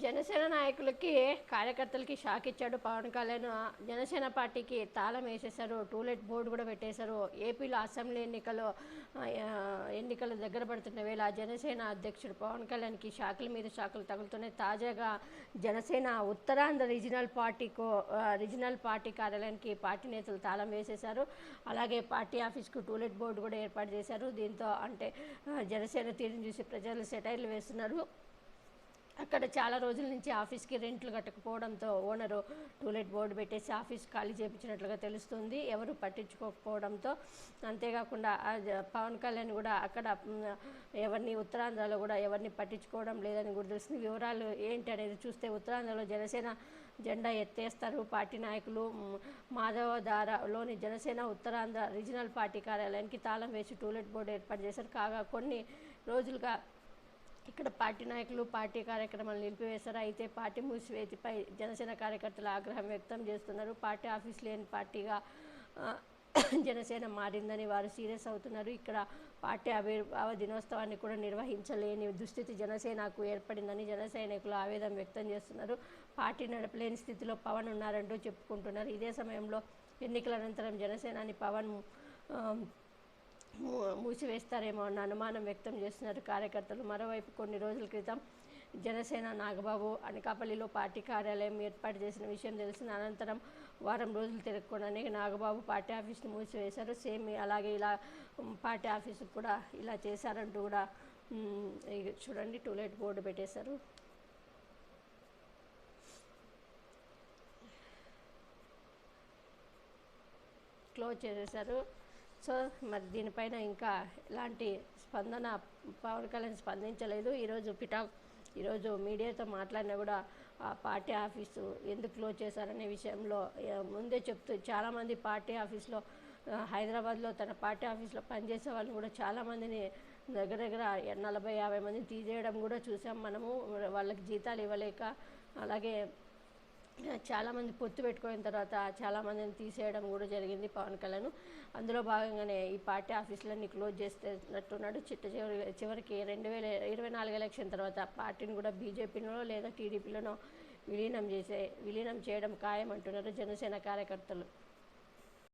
జనసేన నాయకులకి కార్యకర్తలకి షాక్ ఇచ్చాడు పవన్ కళ్యాణ్. జనసేన పార్టీకి తాళం వేసేశారు టూలెట్ బోర్డు కూడా పెట్టేశారు. ఏపీలో అసెంబ్లీ ఎన్నికలు ఎన్నికలు దగ్గర పడుతున్న వేళ జనసేన అధ్యక్షుడు పవన్ కళ్యాణ్కి షాకుల మీద షాకులు తగులుతున్నాయి తాజాగా జనసేన ఉత్తరాంధ్ర రీజనల్ పార్టీకు రీజనల్ పార్టీ కార్యాలయానికి పార్టీ నేతలు తాళం వేసేశారు. అలాగే పార్టీ ఆఫీస్కు టూలెట్ బోర్డు కూడా ఏర్పాటు చేశారు. దీంతో అంటే జనసేన తీరుని చూసి ప్రజలు సెటైర్లు వేస్తున్నారు. అక్కడ చాలా రోజుల నుంచి ఆఫీస్కి రెంట్లు కట్టకపోవడంతో ఓనరు టూలెట్ బోర్డు పెట్టేసి ఆఫీస్ ఖాళీ చేయించినట్లుగా తెలుస్తుంది. ఎవరు పట్టించుకోకపోవడంతో అంతేకాకుండా పవన్ కళ్యాణ్ కూడా అక్కడ ఎవరిని ఉత్తరాంధ్రలో కూడా ఎవరిని పట్టించుకోవడం లేదని కూడా తెలిసింది. వివరాలు ఏంటి అనేది చూస్తే ఉత్తరాంధ్రలో జనసేన జెండా ఎత్తేస్తారు. పార్టీ నాయకులు మాధవధారలోని జనసేన ఉత్తరాంధ్ర రీజనల్ పార్టీ కార్యాలయానికి తాళం వేసి టూలెట్ బోర్డు ఏర్పాటు చేశారు. కాగా కొన్ని రోజులుగా ఇక్కడ పార్టీ నాయకులు పార్టీ కార్యక్రమాలు నిలిపివేశారు. అయితే పార్టీ మూసివేతిపై జనసేన కార్యకర్తలు ఆగ్రహం వ్యక్తం చేస్తున్నారు. పార్టీ ఆఫీస్ లేని పార్టీగా జనసేన మారిందని వారు సీరియస్ అవుతున్నారు. ఇక్కడ పార్టీ ఆవిర్భావ దినోత్సవాన్ని కూడా నిర్వహించలేని దుస్థితి జనసేనకు ఏర్పడిందని జనసైనికులు ఆవేదన వ్యక్తం చేస్తున్నారు. పార్టీ నడపలేని స్థితిలో పవన్ ఉన్నారంటూ చెప్పుకుంటున్నారు. ఇదే సమయంలో ఎన్నికల అనంతరం జనసేనాని పవన్ మూసివేస్తారేమో అన్న అనుమానం వ్యక్తం చేస్తున్నారు కార్యకర్తలు. మరోవైపు కొన్ని రోజుల క్రితం జనసేన నాగబాబు అనకాపల్లిలో పార్టీ కార్యాలయం ఏర్పాటు చేసిన విషయం తెలిసిన అనంతరం వారం రోజులు తిరగకుండానే నాగబాబు పార్టీ ఆఫీస్ని మూసివేశారు. సేమ్ అలాగే ఇలా పార్టీ ఆఫీసు కూడా ఇలా చేశారంటూ కూడా చూడండి టూలెట్ బోర్డు పెట్టేశారు. క్లోజ్ చేసేశారు. సో మరి దీనిపైన ఇంకా ఎలాంటి స్పందన పవన్ కళ్యాణ్ స్పందించలేదు. ఈరోజు పిటా ఈరోజు మీడియాతో మాట్లాడినా కూడా ఆ పార్టీ ఆఫీసు ఎందుకు క్లోజ్ చేశారనే విషయంలో ముందే చెప్తూ చాలామంది పార్టీ ఆఫీస్లో హైదరాబాద్లో తన పార్టీ ఆఫీస్లో పనిచేసే వాళ్ళు కూడా చాలామందిని దగ్గర దగ్గర నలభై యాభై మందిని తీసేయడం కూడా చూసాం మనము. వాళ్ళకి జీతాలు ఇవ్వలేక అలాగే చాలామంది పొత్తు పెట్టుకున్న తర్వాత చాలామందిని తీసేయడం కూడా జరిగింది పవన్ కళ్యాణ్. అందులో భాగంగానే ఈ పార్టీ ఆఫీసులన్నీ క్లోజ్ చేస్తున్నట్టున్నాడు. చిట్ట చివరి చివరికి రెండు వేల ఇరవై నాలుగు ఎలక్షన్ తర్వాత పార్టీని కూడా బీజేపీలో లేదా టీడీపీలోనో విలీనం చేసే విలీనం చేయడం ఖాయం అంటున్నారు జనసేన కార్యకర్తలు.